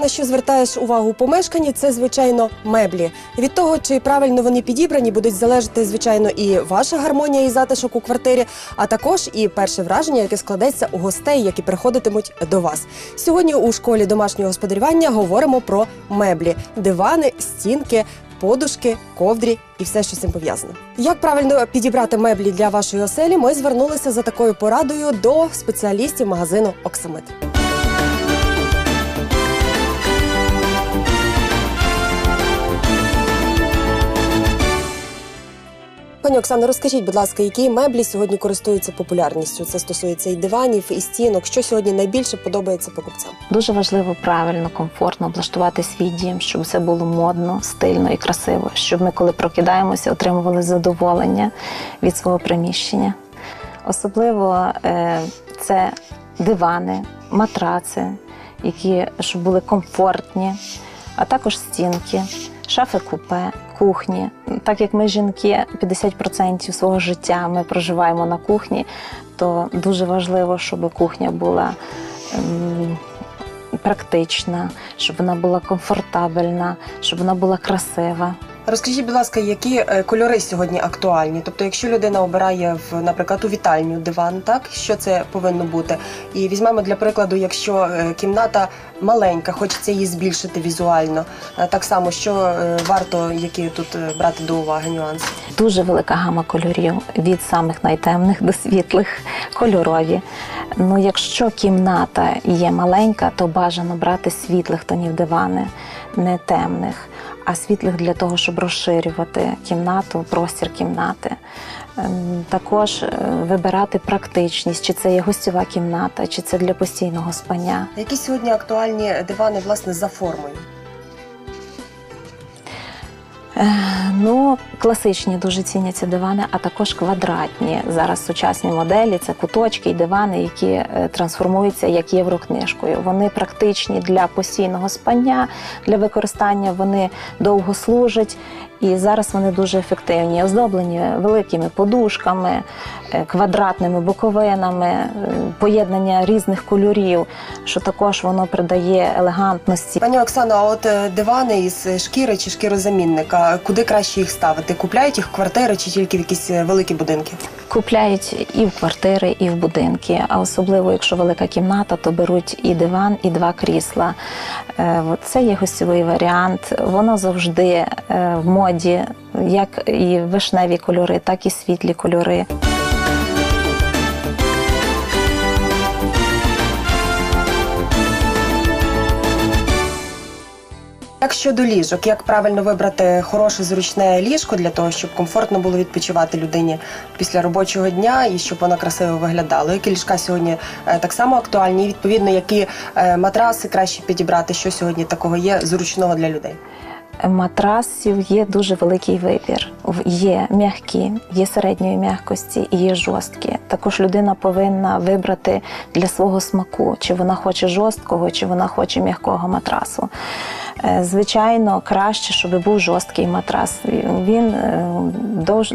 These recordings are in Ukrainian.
На що звертаєш увагу у помешканні, це звичайно меблі. Від того, чи правильно вони підібрані, будуть залежати звичайно і ваша гармонія і затишок у квартирі, а також і перше враження, яке складеться у гостей, які приходитимуть до вас. Сьогодні у школі домашнього господарювання говоримо про меблі, дивани, стінки. Подушки, ковдрі і все, що з цим пов'язано. Як правильно підібрати меблі для вашої оселі, ми звернулися за такою порадою до спеціалістів магазину Оксамит. Пані Оксано, розкажіть, будь ласка, які меблі сьогодні користуються популярністю? Це стосується і диванів, і стінок. Що сьогодні найбільше подобається покупцям? Дуже важливо правильно, комфортно облаштувати свій дім, щоб все було модно, стильно і красиво, щоб ми, коли прокидаємося, отримували задоволення від свого приміщення. Особливо е, це дивани, матраци, які щоб були комфортні, а також стінки, шафи купе, кухні. Так як ми жінки 50% свого життя ми проживаємо на кухні, то дуже важливо, щоб кухня була. ем, Практична, щоб вона була комфортабельна, щоб вона була красива. Розкажіть, будь ласка, які е, кольори сьогодні актуальні? Тобто, якщо людина обирає в, наприклад, у вітальню диван, так що це повинно бути? І візьмемо для прикладу, якщо е, кімната маленька, хочеться її збільшити візуально. е, Так само, що варто які тут брати до уваги нюанси? Дуже велика гама кольорів від самих найтемних до світлих, кольорові. Ну, якщо кімната є маленька, то бажано брати світлих тонів дивани, не темних, а світлих для того, щоб розширювати кімнату, простір кімнати. Ем, Також е, вибирати практичність, чи це є гостьова кімната, чи це для постійного спання. Які сьогодні актуальні дивани власне за формою? Ну, класичні дуже ціняться дивани, а також квадратні. Зараз сучасні моделі це куточки і дивани, які е, трансформуються як єврокнижкою. Вони практичні для постійного спання, для використання вони довго служать. І зараз вони дуже ефективні, оздоблені великими подушками, е, квадратними боковинами, е, поєднання різних кольорів, що також воно придає елегантності. Пані Оксано, а от е, дивани із шкіри чи шкірозамінника, куди краще їх ставити? Купляють їх в квартири чи тільки в якісь великі будинки? Купляють і в квартири, і в будинки. А особливо, якщо велика кімната, то беруть і диван, і два крісла. Це є гостьовий варіант. Воно завжди в моді, як і вишневі кольори, так і світлі кольори. Як щодо ліжок, як правильно вибрати хороше зручне ліжко для того, щоб комфортно було відпочивати людині після робочого дня і щоб вона красиво виглядала? Які ліжка сьогодні е, так само актуальні? І відповідно, які е, матраси краще підібрати, що сьогодні такого є зручного для людей? Матрасів є дуже великий вибір. Є м'які, є середньої м'якості і є жорсткі. Також людина повинна вибрати для свого смаку, чи вона хоче жорсткого, чи вона хоче м'якого матрасу. Е, Звичайно, краще, щоб був жорсткий матрас. Він е, довж...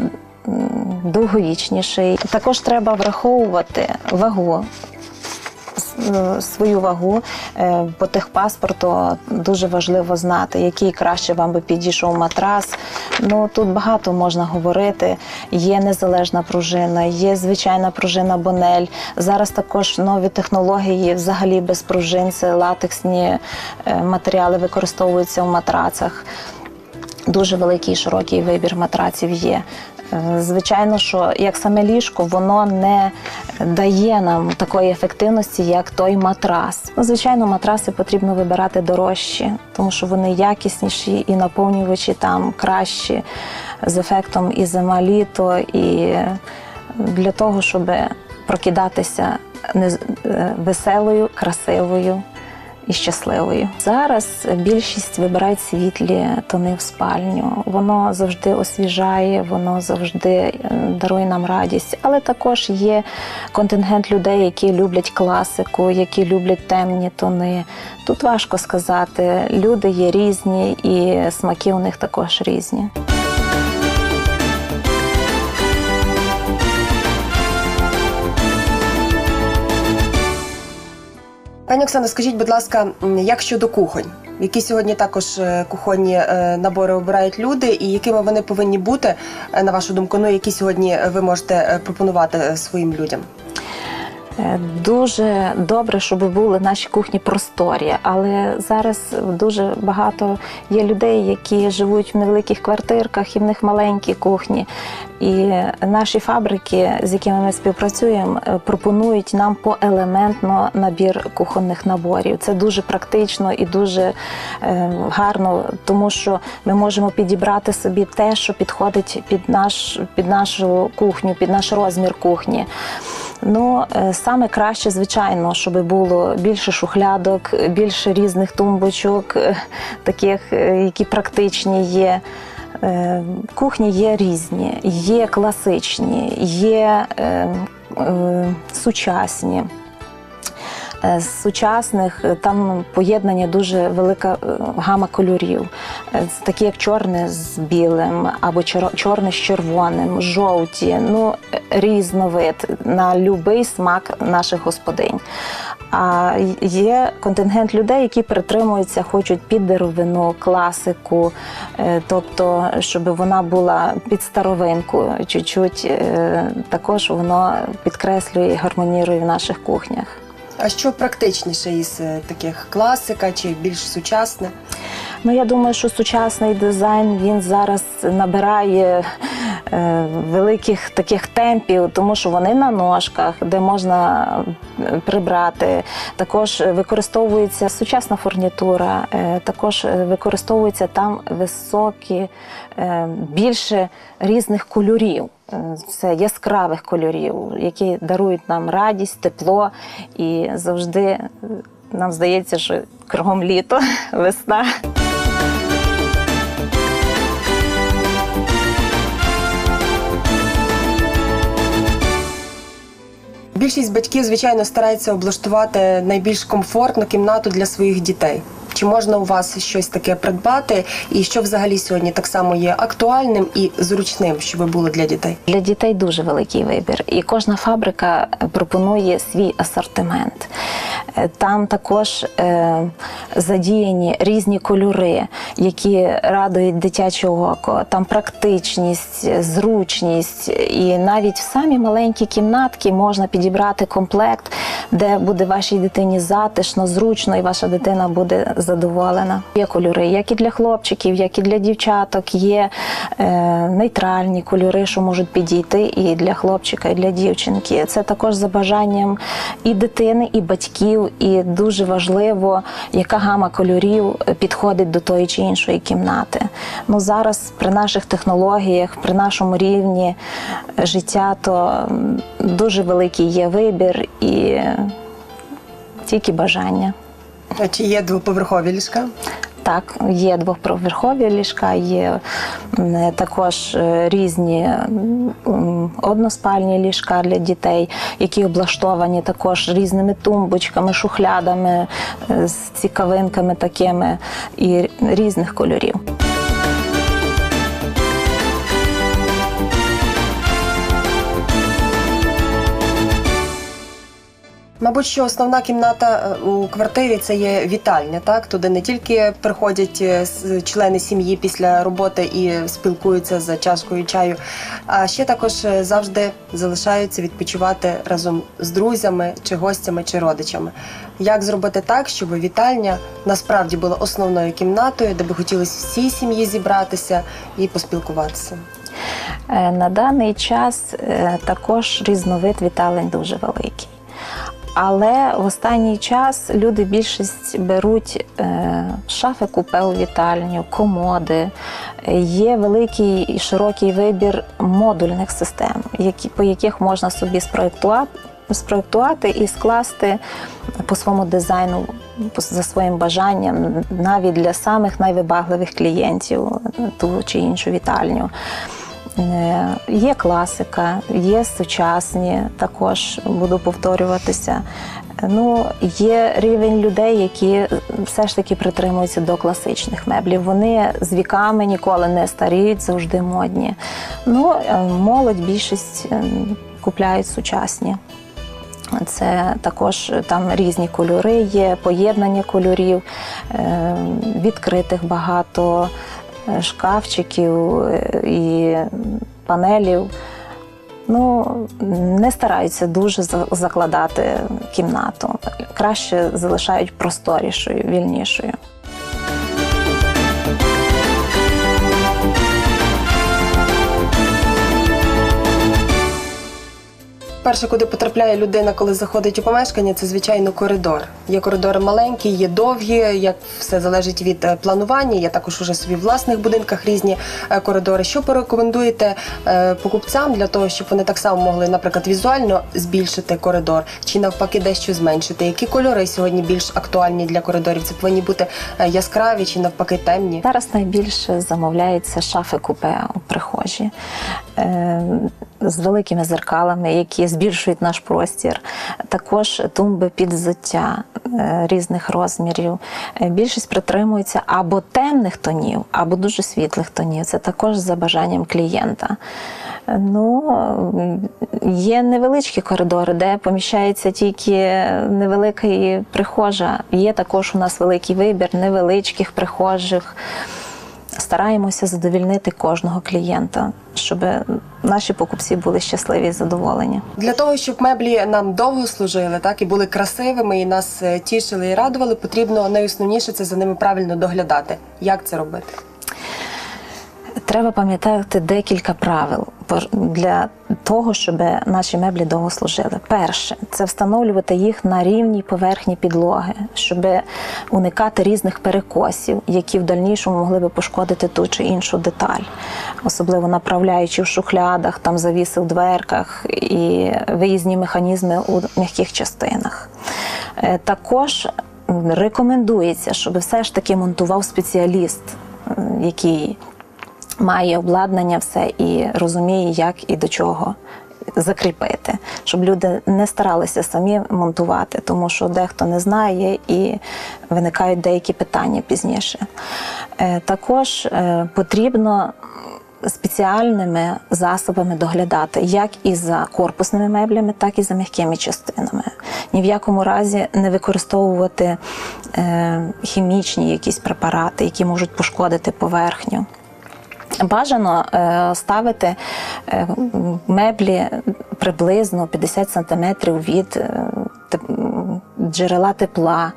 довговічніший. Також треба враховувати вагу свою вагу Е, по техпаспорту дуже важливо знати, який краще вам би підійшов матрас. Ну тут багато можна говорити. Є незалежна пружина, є звичайна пружина Бонель. Зараз також нові технології, взагалі без пружин, це латексні е, матеріали використовуються в матрацах. Дуже великий широкий вибір матраців є. Е, Звичайно, що як саме ліжко, воно не дає нам такої ефективності, як той матрас. Ну, Звичайно, матраси потрібно вибирати дорожчі, тому що вони якісніші і наповнювачі там кращі з ефектом і зима літо, і для того, щоб прокидатися е, веселою, красивою і щасливою. Зараз більшість вибирають світлі тони в спальню. Воно завжди освіжає, воно завжди е, дарує нам радість. Але також є контингент людей, які люблять класику, які люблять темні тони. Тут важко сказати. Люди є різні, і смаки у них також різні. Пані Оксано, скажіть, будь ласка, як щодо кухонь? Які сьогодні також е, кухонні е, набори обирають люди, і якими вони повинні бути, е, на вашу думку? Ну які сьогодні ви можете пропонувати своїм людям? Е, Дуже добре, щоб були наші кухні просторі, але зараз дуже багато є людей, які живуть в невеликих квартирках і в них маленькі кухні. І наші фабрики, з якими ми співпрацюємо, е, пропонують нам поелементно набір кухонних наборів. Це дуже практично і дуже е, гарно, тому що ми можемо підібрати собі те, що підходить під наш під нашу кухню, під наш розмір кухні. Ну, е, саме краще, звичайно, щоб було більше шухлядок, більше різних тумбочок, е, таких, е, які практичні є. Кухні є різні, є класичні, є сучасні. З сучасних там поєднання дуже велика гама кольорів, такі як чорне з білим, або чор- чорне з червоним, жовті, ну е, різновид на будь-який смак наших господинь. А є контингент людей, які притримуються, хочуть під деревину, класику, е, тобто, щоб вона була під старовинку, чуть-чуть е, також воно підкреслює і гармонірує в наших кухнях. А що практичніше із таких класика чи більш сучасне? Ну я думаю, що сучасний дизайн він зараз набирає е, великих таких темпів, тому що вони на ножках, де можна е, прибрати. Також використовується сучасна фурнітура, е, також е, використовуються там високі, е, більше різних кольорів. Е, Це яскравих кольорів, які дарують нам радість, тепло і завжди нам здається, що кругом літо, весна. Більшість батьків, звичайно, старається облаштувати найбільш комфортну кімнату для своїх дітей. Чи можна у вас щось таке придбати, і що взагалі сьогодні так само є актуальним і зручним, щоб було для дітей? Для дітей дуже великий вибір, і кожна фабрика пропонує свій асортимент. Е, Там також е, задіяні різні кольори, які радують дитяче око. Там практичність, зручність, і навіть в самі маленькі кімнатки можна підібрати комплект, де буде вашій дитині затишно, зручно, і ваша дитина буде задоволена. Є кольори, як і для хлопчиків, як і для дівчаток. Є е, нейтральні кольори, що можуть підійти і для хлопчика, і для дівчинки. Це також за бажанням і дитини, і батьків. І дуже важливо, яка гама кольорів підходить до тої чи іншої кімнати. Ну зараз при наших технологіях, при нашому рівні життя, то дуже великий є вибір і тільки бажання. А Чи є двоповерхові ліжка? Так, є двоповерхові ліжка, є також е, різні односпальні ліжка для дітей, які облаштовані також різними тумбочками, шухлядами, е, з цікавинками такими і різних кольорів. Мабуть, що основна кімната е, у квартирі це є вітальня, так туди не тільки приходять е, члени сім'ї після роботи і спілкуються за чашкою чаю, а ще також е, завжди залишаються відпочивати разом з друзями, чи гостями, чи родичами. Як зробити так, щоб вітальня насправді була основною кімнатою, де би хотілося всій сім'ї зібратися і поспілкуватися? На даний час також різновид віталень дуже великий. Але в останній час люди більшість беруть е, шафи купе у вітальню, комоди. Є великий і широкий вибір модульних систем, які, по яких можна собі спроєктувати, спроєктувати і скласти по своєму дизайну, по- за своїм бажанням, навіть для самих найвибагливих клієнтів ту чи іншу вітальню. Е, Є класика, є сучасні, також буду повторюватися. Ну, є рівень людей, які все ж таки притримуються до класичних меблів. Вони з віками ніколи не старіють, завжди модні. Ну, е, молодь більшість е, купляють сучасні. Це також там різні кольори є, поєднання кольорів, відкритих багато шкафчиків е, і панелів. Ну, не стараються дуже за- закладати кімнату. Краще залишають просторішою, вільнішою. Перше, куди потрапляє людина, коли заходить у помешкання, це звичайно коридор. Є коридори маленькі, є довгі, як все залежить від е, планування. Є також уже собі в власних будинках різні е, коридори. Що порекомендуєте е, покупцям для того, щоб вони так само могли, наприклад, візуально збільшити коридор, чи навпаки дещо зменшити? Які кольори сьогодні більш актуальні для коридорів? Це повинні бути яскраві чи навпаки темні? Зараз найбільше замовляються шафи купе у прихожі з великими зеркалами, які збільшують наш простір. Також тумби під взуття е, різних розмірів. Е, Більшість притримується або темних тонів, або дуже світлих тонів. Це також за бажанням клієнта. Е, Ну, е, є невеличкі коридори, де поміщається тільки невелика прихожа. Є також у нас великий вибір невеличких прихожих. Стараємося задовільнити кожного клієнта, щоб наші покупці були щасливі і задоволені. Для того, щоб меблі нам довго служили, так і були красивими, і нас е, тішили і радували, потрібно найосновніше це за ними правильно доглядати. Як це робити? Треба пам'ятати декілька правил для того, щоб наші меблі довго служили. Перше це встановлювати їх на рівній поверхні підлоги, щоб уникати різних перекосів, які в дальнішому могли би пошкодити ту чи іншу деталь, особливо направляючи в шухлядах, там завіси в дверках і виїзні механізми у м'яких частинах. Е, Також рекомендується, щоб все ж таки монтував спеціаліст, який має обладнання все і розуміє, як і до чого закріпити, щоб люди не старалися самі монтувати, тому що дехто не знає і виникають деякі питання пізніше. Е, Також е, потрібно спеціальними засобами доглядати як і за корпусними меблями, так і за м'якими частинами. Ні в якому разі не використовувати е, хімічні якісь препарати, які можуть пошкодити поверхню. Бажано е, ставити е, меблі приблизно 50 см від е, джерела тепла,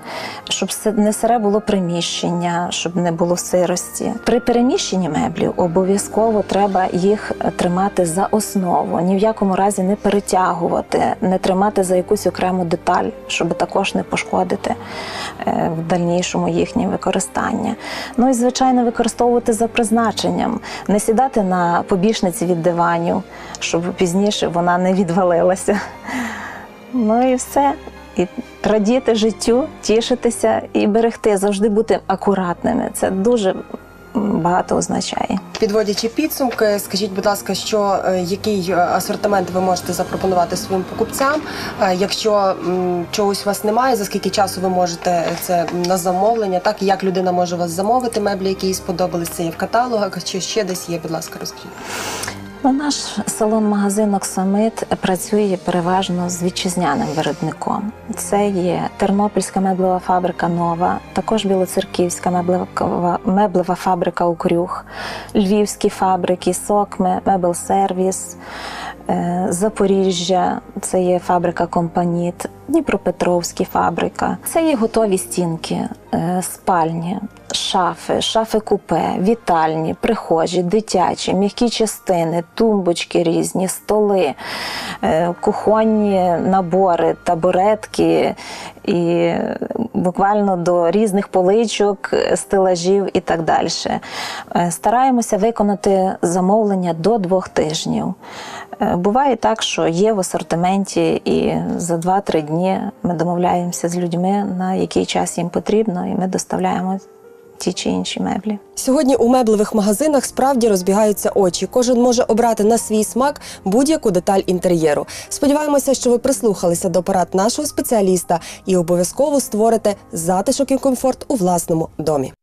щоб не сире було приміщення, щоб не було сирості. При переміщенні меблів обов'язково треба їх е, тримати за основу, ні в якому разі не перетягувати, не тримати за якусь окрему деталь, щоб також не пошкодити е, в дальнішому їхнє використання. Ну і звичайно використовувати за призначенням, не сідати на побічниці від диванів, щоб пізніше вона не відвалилася. Ну і все. І радіти життю, тішитися і берегти, завжди бути акуратними. Це дуже багато означає. Підводячи підсумки, скажіть, будь ласка, що е, який е, асортимент ви можете запропонувати своїм покупцям? Е, Якщо чогось у вас немає, за скільки часу ви можете це на замовлення? Так як людина може вас замовити меблі, які їй сподобались? Це є в каталогах, чи ще десь є? Будь ласка, розкажіть. Ну, наш салон-магазин Оксамит працює переважно з вітчизняним виробником. Це є Тернопільська меблева фабрика Нова, також Білоцерківська меблева, меблева фабрика Укрюх, Львівські фабрики, Сокме, Мебелсервіс, е, Запоріжжя, це є фабрика Компаніт, Дніпропетровська фабрика. Це є готові стінки, е, спальні, шафи, шафи купе, вітальні, прихожі, дитячі, м'які частини, тумбочки різні, столи, е, кухонні набори, табуретки і буквально до різних поличок, стелажів і так далі. Е, Стараємося виконати замовлення до двох тижнів. Е, Буває так, що є в асортименті, і за 2-3 дні ми домовляємося з людьми, на який час їм потрібно, і ми доставляємо ті чи інші меблі. Сьогодні у меблевих магазинах справді розбігаються очі. Кожен може обрати на свій смак будь-яку деталь інтер'єру. Сподіваємося, що ви прислухалися до порад нашого спеціаліста і обов'язково створите затишок і комфорт у власному домі.